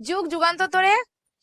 যুগ যুগান্ত ধরে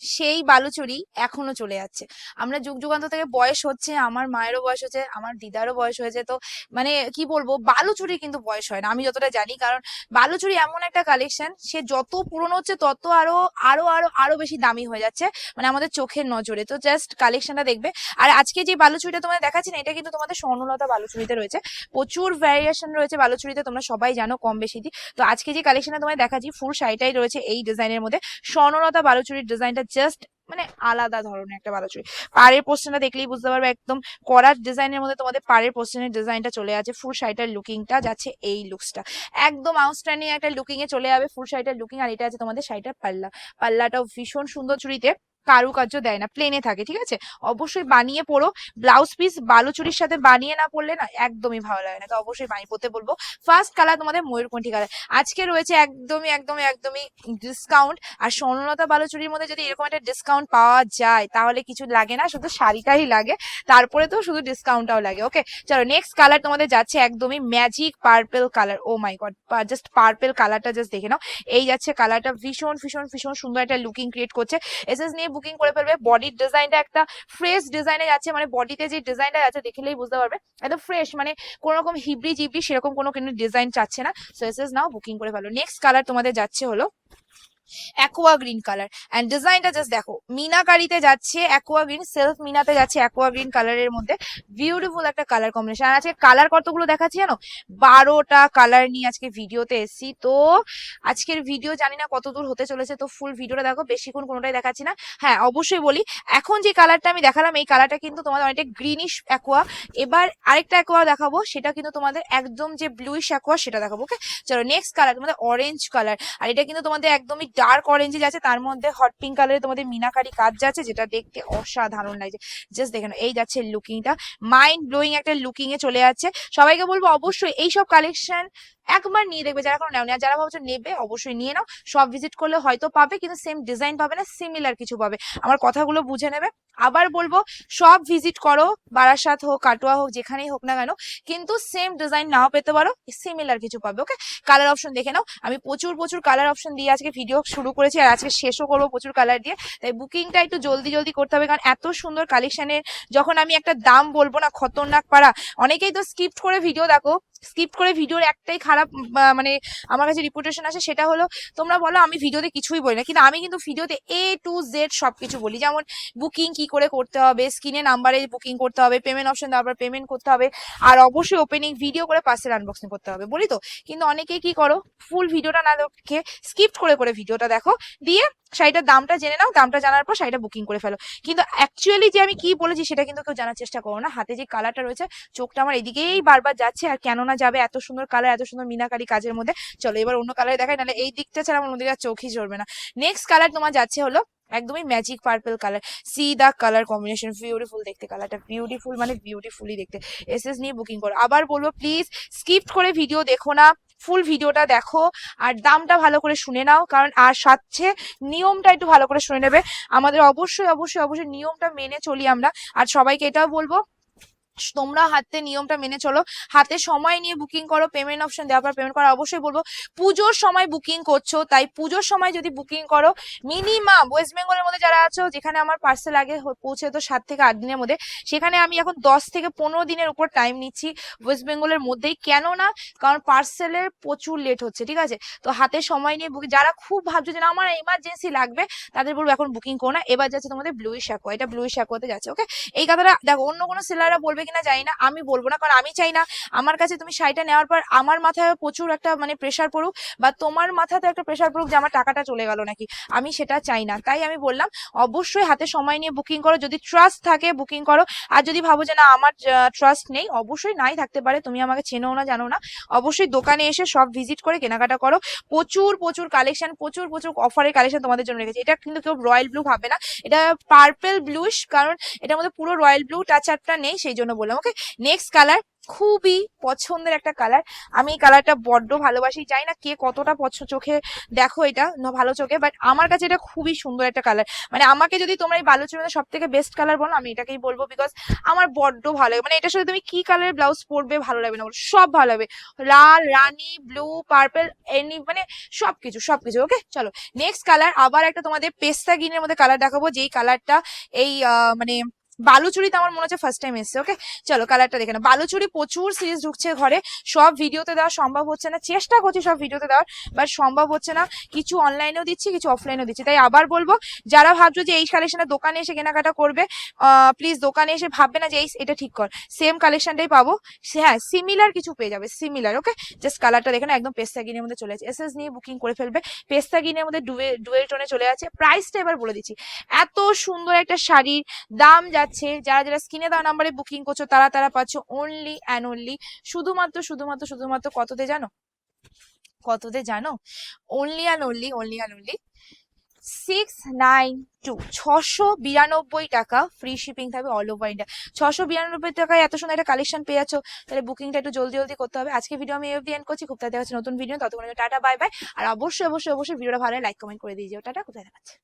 সেই বালুচুরি এখনও চলে যাচ্ছে। আমরা যুগ যুগান্তর থেকে বয়স হচ্ছে, আমার মায়েরও বয়স হচ্ছে, আমার দিদারও বয়স হয়েছে, তো মানে কি বলব, বালুচুরি কিন্তু বয়স হয় না, আমি যতটা জানি, কারণ বালুচুরি এমন একটা কালেকশন সে যত পুরনো হচ্ছে, তত আরও আরও আরও আরও বেশি দামি হয়ে যাচ্ছে মানে আমাদের চোখের নজরে। তো জাস্ট কালেকশনটা দেখবে। আর আজকে যে বালুচুরিটা তোমাদের দেখাচ্ছি না, এটা কিন্তু তোমাদের স্বর্ণলতা বালুচুরিতে রয়েছে। প্রচুর ভ্যারিয়েশন রয়েছে বালুচুরিতে, তোমরা সবাই জানো কম বেশি। তো আজকে যে কালেকশনটা তোমাদের দেখাচ্ছি ফুল শাড়িটাই রয়েছে এই ডিজাইনের মধ্যে। স্বর্ণলতা বালুচুরির ডিজাইনটা জাস্ট মানে আলাদা ধরনের একটা বালুচুরি পাড়ের পোস্টারটা দেখলেই বুঝতে পারবে একদম করার ডিজাইনের মধ্যে তোমাদের পাড়ের পোস্টারের ডিজাইনটা চলে আছে ফুল শাড়িটার লুকিংটা যাচ্ছে এই লুকসটা একদম আউটস্ট্যান্ডিং একটা লুকিং এ চলে যাবে ফুল সাইটার লুকিং আর এটা আছে তোমাদের সাইটার পাল্লা। পাল্লাটাও ভীষণ সুন্দর চুড়িতে কারুকার্য দেয় না প্লেনে থাকে, ঠিক আছে? অবশ্যই বানিয়ে পড়ো ব্লাউজ পিস বালুচুরির সাথে বানিয়ে না পড়লে না একদমই ভালো লাগে না, তো অবশ্যই বানিয়ে পড়তে বলব। ফার্স্ট কালার তোমাদের ময়ূরকণ্ঠী কালার আজকে রয়েছে একদমই একদমই একদমই ডিসকাউন্ট আর স্বর্ণলতা বালুচুরির মধ্যে যদি এরকম একটা ডিসকাউন্ট পাওয়া যায়, তাহলে কিছু লাগে না, শুধু শাড়িটাই লাগে, তারপরে তো শুধু ডিসকাউন্টটাও লাগে ওকে চলো নেক্সট কালার তোমাদের যাচ্ছে একদমই magic purple colour oh my god just purple কালারটা জাস্ট দেখে নাও। এই যাচ্ছে কালারটা ভীষণ ভীষণ ভীষণ সুন্দর একটা লুকিং ক্রিয়েট করছে। এসএস নিয়ে বুকিং করে ফেলবে। বডির ডিজাইনটা একটা ফ্রেশ ডিজাইনে যাচ্ছে মানে বডিতে যে ডিজাইনটা যাচ্ছে দেখলেই বুঝতে পারবে। একদম ফ্রেশ মানে কোনো রকম হিবড়ি জিবড়ি সেরকম কোনো কিন্তু ডিজাইন চাচ্ছে না। সো এস এস নাও বুকিং করে ফেলো। নেক্সট কালার তোমাদের যাচ্ছে হলো অ্যাকোয়া গ্রিন কালার অ্যান্ড ডিজাইনটা জাস্ট দেখো, মিনাকারিতে যাচ্ছে অ্যাকোয়া গ্রিন সেলফ মিনাতে যাচ্ছে অ্যাকোয়া গ্রিন কালারের মধ্যে বিউটিফুল একটা কালার কম্বিনেশন আর আজকে কালার কতগুলো দেখাচ্ছি জানো? বারোটা কালার নিয়ে আজকে ভিডিওতে এসছি। তো আজকের ভিডিও জানি না কত দূর হতে চলেছে, তো ফুল ভিডিওটা দেখো, বেশিক্ষণ কোনোটাই দেখাচ্ছি না। হ্যাঁ অবশ্যই বলি, এখন যে কালারটা আমি দেখালাম, এই কালারটা কিন্তু তোমাদের অনেকটা গ্রিনিশ অ্যাকোয়া এবার আরেকটা অ্যাকোয়া দেখাবো, সেটা কিন্তু তোমাদের একদম যে ব্লুইশ অ্যাকোয়া সেটা দেখাবো ওকে চলো নেক্সট কালার তোমাদের অরেঞ্জ কালার আর এটা কিন্তু তোমাদের একদমই ডার্ক অরেঞ্জে যাচ্ছে, তার মধ্যে হট পিঙ্ক কালারে তোমাদের মিনাকারি কাজ যাচ্ছে, যেটা দেখতে অসাধারণ লাগছে। জাস্ট দেখে এই যাচ্ছে লুকিংটা মাইন্ড ব্লোয়িং একটা লুকিং এ চলে যাচ্ছে। সবাইকে বলব, অবশ্যই এইসব কালেকশন একবার নিয়ে দেখবে, যারা এখন নেওনি। আর যারা ভাবছ নেবে, অবশ্যই নিয়ে নাও। সব ভিজিট করলে হয়তো পাবে, কিন্তু সেম ডিজাইন পাবে না সিমিলার কিছু পাবে। আমার কথাগুলো বুঝে নেবে। আবার বলব, সব ভিজিট করো, বারাসাত হোক, কাটোয়া হোক, যেখানেই হোক না কেন, কিন্তু সেম ডিজাইন নাও পেতে পারো সিমিলার কিছু পাবে ওকে কালার অপশন দেখে নাও। আমি প্রচুর প্রচুর কালার অপশন দিয়ে আজকে ভিডিও শুরু করেছি, আর আজকে শেষও করব প্রচুর কালার দিয়ে। তাই বুকিংটা একটু জলদি জলদি করতে হবে, কারণ এত সুন্দর কালেকশনের যখন আমি একটা দাম বলব না, খতরনাক পারা অনেকেই তো স্কিপ করে ভিডিও দেখো স্কিপ করে ভিডিওর একটাই খারাপ মানে আমার কাছে রিপুটেশন আসে সেটা হলো, তোমরা বলো আমি ভিডিওতে কিছুই বলি না, কিন্তু আমি কিন্তু ভিডিওতে এ টু জেড সব কিছু বলি। যেমন বুকিং কি করে করতে হবে স্ক্রিনে নাম্বারে বুকিং করতে হবে পেমেন্ট অপশন পর পেমেন্ট করতে হবে, আর অবশ্যই ওপেনিং ভিডিও করে পার্সেল আনবক্সিং করতে হবে, বলি তো? কিন্তু অনেকেই কি করো ফুল ভিডিওটা না দেখে স্কিপ করে করে ভিডিওটা দেখো, দিয়ে শাড়িটার দামটা জেনে নাও, দামটা জানার পর শাড়িটা বুকিং করে ফেলো। কিন্তু অ্যাকচুয়ালি যে আমি কি বলেছি সেটা কিন্তু কেউ জানার চেষ্টা করো না। হাতে যে কালারটা রয়েছে, চোখটা আমার এদিকেই বারবার যাচ্ছে আর কেন না যাবে এত সুন্দর কালার এত সুন্দর মিনাকারি কাজের মধ্যে। চলো এবার অন্য কালারে দেখাই, নাহলে এই দিকটা ছাড়া আমার অন্যদিকে চোখই ঝরবে না। নেক্সট কালার তোমার যাচ্ছে হলো একদমই magic purple colour see the colour combination beautiful দেখতে কালারটা বিউটিফুল মানে বিউটিফুলি দেখতে। এস এস নিয়ে বুকিং করো। আবার বলব প্লিজ স্কিপ করে ভিডিও দেখো না। ফুল ভিডিওটা দেখো, আর দামটা ভালো করে শুনে নাও, কারণ আর সাথে নিয়মটা একটু ভালো করে শুনে নেবে। আমাদের অবশ্যই অবশ্যই অবশ্যই নিয়মটা মেনে চলি আমরা। আর সবাইকে এটাও বলব তোমরা হাতে নিয়মটা মেনে চলো। হাতে সময় নিয়ে বুকিং করো পেমেন্ট অপশন দেওয়ার পর পেমেন্ট করা অবশ্যই বলব, পুজোর সময় বুকিং করছ, তাই পুজোর সময় যদি বুকিং করো মিনিমাম ওয়েস্ট বেঙ্গলের মধ্যে যারা আছো, যেখানে আমার পার্সেল আগে পৌঁছে তো সাত থেকে আট দিনের মধ্যে, সেখানে আমি এখন দশ থেকে পনেরো দিনের উপর টাইম নিচ্ছি ওয়েস্ট বেঙ্গলের মধ্যেই। কেন না কারণ পার্সেলের প্রচুর লেট হচ্ছে, ঠিক আছে? তো হাতে সময় নিয়ে বুকিং যারা খুব ভাবছ যে আমার এমার্জেন্সি লাগবে, তাদের বলব এখন বুকিং করো না। এবার যাচ্ছে তোমাদের ব্লুই শ্যাকো এটা ব্লুই শ্যাকোতে যাচ্ছে ওকে এই কথাটা, দেখো, অন্য কোনো সেলাররা বলবে কিনা জানি না, আমি বলব না, কারণ আমি চাই না আমার কাছে তুমি শাড়িটা নেওয়ার পর আমার মাথায় প্রচুর একটা মানে প্রেশার পড়ুক বা তোমার মাথাতে একটা প্রেশার পড়ুক যে আমার টাকাটা চলে গেল নাকি। আমি সেটা চাই না। তাই আমি বললাম, অবশ্যই হাতে সময় নিয়ে বুকিং করো, যদি ট্রাস্ট থাকে বুকিং করো। আর যদি ভাবো যে না, আমার ট্রাস্ট নেই, অবশ্যই নাই থাকতে পারে, তুমি আমাকে চেনো না, জানো না। অবশ্যই দোকানে এসে সব ভিজিট করে কেনাকাটা করো। প্রচুর প্রচুর কালেকশন প্রচুর প্রচুর অফারের কালেকশন তোমাদের জন্য রেখেছি। এটা কিন্তু কেউ রয়্যাল ব্লু ভাবে না। এটা পার্পেল ব্লুইশ কারণ এটার মধ্যে পুরো রয়্যাল ব্লু টাচ আপটা নেই, সেই জন্য বললাম ওকে নেক্সট কালার খুবই পছন্দের একটা কালার আমি এই কালারটা বড্ড ভালোবাসি, জানি না কে কতটা চোখে দেখো এটা, না ভালো চোখে বাট আমার কাছে এটা খুবই সুন্দর একটা কালার মানে আমাকে যদি তোমরা এই বালুচুর মধ্যে সব থেকে বেস্ট কালার বলো, আমি এটাকেই বলব বিকজ আমার বড্ড ভালো লাগে। মানে এটার সাথে তুমি কি কালারের ব্লাউজ পরবে ভালো লাগবে না সব ভালো লাগবে। লাল, রানী ব্লু পার্পল এনি মানে সব কিছু সব কিছু ওকে চলো নেক্সট কালার আবার একটা তোমাদের পেস্তা গ্রিনের মধ্যে কালার দেখাবো, যেই কালারটা এই মানে বালুচুরিতে আমার মনে হচ্ছে ফার্স্ট টাইম এসছে ওকে চলো কালারটা দেখে না বালুচুরি প্রচুর সিরিজ ঢুকছে ঘরে। সব ভিডিওতে দেওয়া সম্ভব হচ্ছে না। চেষ্টা করছি সব ভিডিওতে দেওয়ার বাট সম্ভব হচ্ছে না। কিছু অনলাইনেও দিচ্ছি, কিছু অফলাইনেও দিচ্ছি। তাই আবার বলব, যারা ভাবছ যে এই কালেকশনের দোকানে এসে কেনাকাটা করবে প্লিজ দোকানে এসে ভাববে না যে এই, এটা ঠিক কর। সেম কালেকশনটাই পাবো। হ্যাঁ সিমিলার কিছু পেয়ে যাবে সিমিলার ওকে জাস্ট কালারটা দেখে না একদম পেস্তা গিনের মধ্যে চলে আছে এসএস নিয়ে বুকিং করে ফেলবে। পেস্তা গিনের মধ্যে ডুয়ে ডুয়েল টোনে চলে আছে প্রাইসটা এবার বলে দিচ্ছি। এত সুন্দর একটা শাড়ির দাম যাচ্ছে যারা যারা স্ক্রিনে দেওয়া নাম্বারে বুকিং করছ, তারা তারা পাচ্ছ অনলি অ্যান্ড অনলি শুধুমাত্র শুধুমাত্র শুধুমাত্র কততে জানো? কততে জানো? Only and only only and only six nine two ছশো বিরানব্বই টাকা ফ্রি শিপিং থাকবে অল ওভার ইন্ডিয়া ছশো বিরানব্বই টাকায় এত সুন্দর একটা কালেকশন পেয়ে যাচ্ছ, তাহলে বুকিংটা একটু জলদি জলদি করতে হবে। আজকে ভিডিও আমি এফ এন্ড করছি, খুব তাড়াতাড়ি হচ্ছে নতুন ভিডিও ততক্ষণ টাটা বাই বাই আর অবশ্যই অবশ্যই অবশ্যই ভিডিওটা ভালো লাইক কমেন্ট করে দিয়ে যাও। টাটা, কোথায় দেখাচ্ছে?